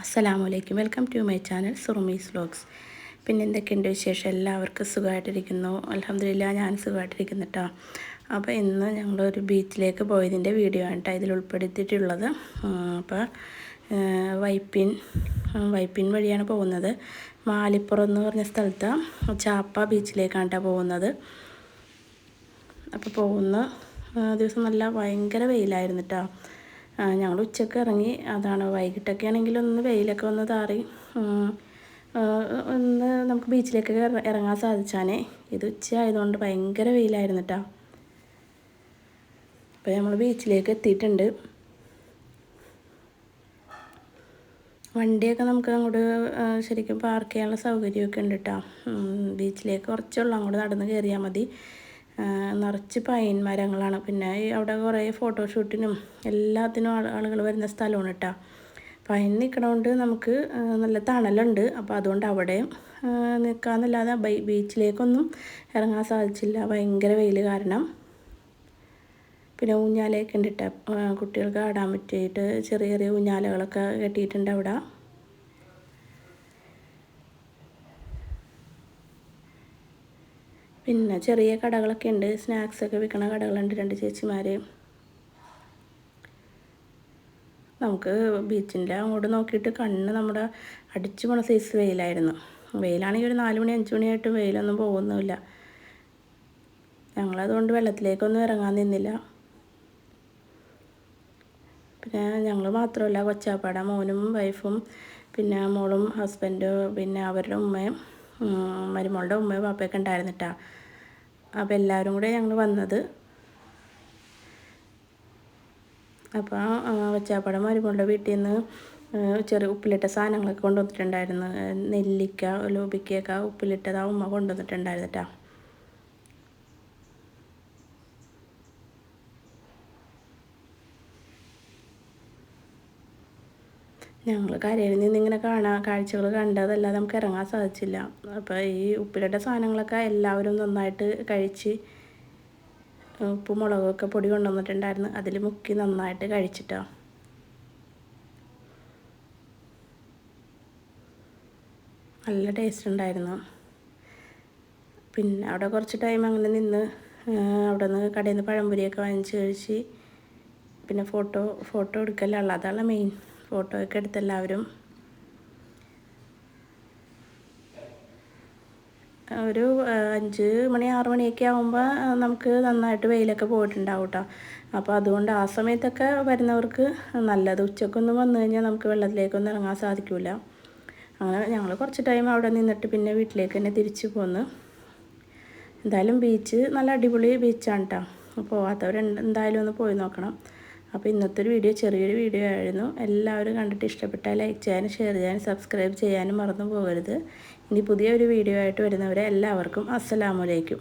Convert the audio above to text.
അസ്സലാമു അലൈക്കും welcome to my channel Surumi's vlogs പിന്നെ എന്തൊക്കെയുണ്ട് വിശേഷം? എല്ലാവർക്കും സുഖമായിട്ടിരിക്കുന്നു. അലഹമില്ല ഞാൻ സുഖമായിട്ടിരിക്കുന്നു കേട്ടോ അപ്പോൾ ഇന്ന് ഞങ്ങളൊരു ബീച്ചിലേക്ക് പോയതിന്റെ വീഡിയോ ആണ് കേട്ടോ ഇതിൽ ഉൾപ്പെടുത്തിയിട്ടുള്ളത്. അപ്പോൾ വൈപ്പിൻ വൈപ്പിൻ വഴിയാണ് പോകുന്നത്. മാലിപ്പുറം എന്ന് പറഞ്ഞ സ്ഥലത്ത് ചാപ്പ ബീച്ചിലേക്കാണ് കേട്ടോ പോകുന്നത്. അപ്പോൾ പോകുന്ന ദിവസം നല്ല ഭയങ്കര വെയിലായിരുന്നു കേട്ടോ ഞങ്ങൾ ഉച്ചയ്ക്ക് ഇറങ്ങി. അതാണ് വൈകിട്ടൊക്കെ ആണെങ്കിൽ ഒന്ന് വെയിലൊക്കെ ഒന്ന് താറി ഒന്ന് നമുക്ക് ബീച്ചിലേക്കൊക്കെ ഇറങ്ങാൻ സാധിച്ചാനേ. ഇത് ഉച്ച ആയതുകൊണ്ട് ഭയങ്കര വെയിലായിരുന്നു കേട്ടോ അപ്പോൾ നമ്മൾ ബീച്ചിലേക്ക് എത്തിയിട്ടുണ്ട്. വണ്ടിയൊക്കെ നമുക്ക് അങ്ങോട്ട് ശരിക്കും പാർക്ക് ചെയ്യാനുള്ള സൗകര്യമൊക്കെ ഉണ്ട് കേട്ടോ ബീച്ചിലേക്ക് കുറച്ചുള്ളൂ. അങ്ങോട്ട് നടന്ന് കയറിയാൽ മതി. നിറച്ച് പൈൻ മരങ്ങളാണ്. പിന്നെ അവിടെ കുറേ ഫോട്ടോഷൂട്ടിനും എല്ലാത്തിനും ആളുകൾ വരുന്ന സ്ഥലമാണ് കേട്ടോ പൈൻ നിൽക്കണോണ്ട് നമുക്ക് നല്ല തണലുണ്ട്. അപ്പോൾ അതുകൊണ്ട് അവിടെയും നിൽക്കാമെന്നല്ലാതെ ബീച്ചിലേക്കൊന്നും ഇറങ്ങാൻ സാധിച്ചില്ല. ഭയങ്കര വെയിൽ കാരണം. പിന്നെ ഊഞ്ഞാലയൊക്കെ ഉണ്ട് കേട്ടോ കുട്ടികൾക്ക് ആടാൻ പറ്റിയിട്ട് ചെറിയ ചെറിയ ഊഞ്ഞാലകളൊക്കെ കെട്ടിയിട്ടുണ്ട് അവിടെ. പിന്നെ ചെറിയ കടകളൊക്കെ ഉണ്ട്. സ്നാക്സൊക്കെ വിൽക്കണ കടകളുണ്ട് രണ്ട് ചേച്ചിമാർ നമുക്ക് ബീച്ചിന്റെ അങ്ങോട്ട് നോക്കിയിട്ട് കണ്ണ് നമ്മുടെ അടിച്ചു പോണ സൈസ് വെയിലായിരുന്നു. വെയിലാണെങ്കിൽ ഒരു നാല് മണി അഞ്ച് മണിയായിട്ട് വെയിലൊന്നും പോകുന്നുമില്ല. ഞങ്ങളതുകൊണ്ട് വെള്ളത്തിലേക്കൊന്നും ഇറങ്ങാൻ നിന്നില്ല. പിന്നെ ഞങ്ങൾ മാത്രമല്ല കൊച്ചാപ്പാട മോനും വൈഫും പിന്നെ മോളും ഹസ്ബൻഡും പിന്നെ അവരുടെ ഉമ്മയും. മരുമോളുടെ ഉമ്മയും പാപ്പയൊക്കെ ഉണ്ടായിരുന്നിട്ടാ. അപ്പോൾ എല്ലാവരും കൂടെ ഞങ്ങൾ വന്നത്. അപ്പോൾ വച്ചാപ്പടം മരുമോളുടെ വീട്ടിൽ നിന്ന് ചെറിയ ഉപ്പിലിട്ട സാധനങ്ങളൊക്കെ കൊണ്ടുവന്നിട്ടുണ്ടായിരുന്നു. നെല്ലിക്ക ലോബിക്കയൊക്കെ ഉപ്പിലിട്ടത് ആ ഉമ്മ കൊണ്ടുവന്നിട്ടുണ്ടായിരുന്നു കേട്ടോ ഞങ്ങൾ കരയിൽ നിന്ന് ഇങ്ങനെ കാണാൻ കാഴ്ചകൾ കണ്ടതല്ലാതെ നമുക്ക് ഇറങ്ങാൻ സാധിച്ചില്ല. അപ്പോൾ ഈ ഉപ്പിലിട്ട സാധനങ്ങളൊക്കെ എല്ലാവരും നന്നായിട്ട് കഴിച്ച് ഉപ്പും മുളകൊക്കെ പൊടി കൊണ്ടുവന്നിട്ടുണ്ടായിരുന്നു. അതിൽ മുക്കി നന്നായിട്ട് കഴിച്ചിട്ടോ. നല്ല ടേസ്റ്റ് ഉണ്ടായിരുന്നു. പിന്നെ അവിടെ കുറച്ച് ടൈം അങ്ങനെ നിന്ന് അവിടെ നിന്ന് കടയിൽ നിന്ന് പഴംപൊരിയൊക്കെ വാങ്ങിച്ച് കഴിച്ച് പിന്നെ ഫോട്ടോ ഫോട്ടോ എടുക്കലുള്ള അതാണ് മെയിൻ ഫോട്ടോ ഒക്കെ എടുത്ത് എല്ലാവരും ഒരു അഞ്ച് മണി ആറ് മണിയൊക്കെ ആകുമ്പോൾ നമുക്ക് നന്നായിട്ട് വെയിലൊക്കെ പോയിട്ടുണ്ടാവും കേട്ടോ അപ്പോൾ അതുകൊണ്ട് ആ സമയത്തൊക്കെ വരുന്നവർക്ക് നല്ലത്. ഉച്ചക്കൊന്നും വന്നു കഴിഞ്ഞാൽ നമുക്ക് വെള്ളത്തിലേക്കൊന്നും ഇറങ്ങാൻ സാധിക്കില്ല അങ്ങനെ ഞങ്ങൾ കുറച്ച് ടൈം അവിടെ നിന്നിട്ട് പിന്നെ വീട്ടിലേക്ക് തന്നെ തിരിച്ചു പോന്ന്. എന്തായാലും ബീച്ച് നല്ല അടിപൊളി ബീച്ചാണ് കേട്ടോ പോവാത്തവർ എന്തായാലും ഒന്ന് പോയി നോക്കണം. അപ്പോൾ ഇന്നത്തെ ഒരു വീഡിയോ ചെറിയൊരു വീഡിയോ ആയിരുന്നു. എല്ലാവരും കണ്ടിട്ട് ഇഷ്ടപ്പെട്ടാൽ ലൈക്ക് ചെയ്യാനും ഷെയർ ചെയ്യാനും സബ്സ്ക്രൈബ് ചെയ്യാനും മറന്നു പോകരുത്. ഇനി പുതിയൊരു വീഡിയോ ആയിട്ട് വരുന്നവരെ എല്ലാവർക്കും അസ്സലാമലൈക്കും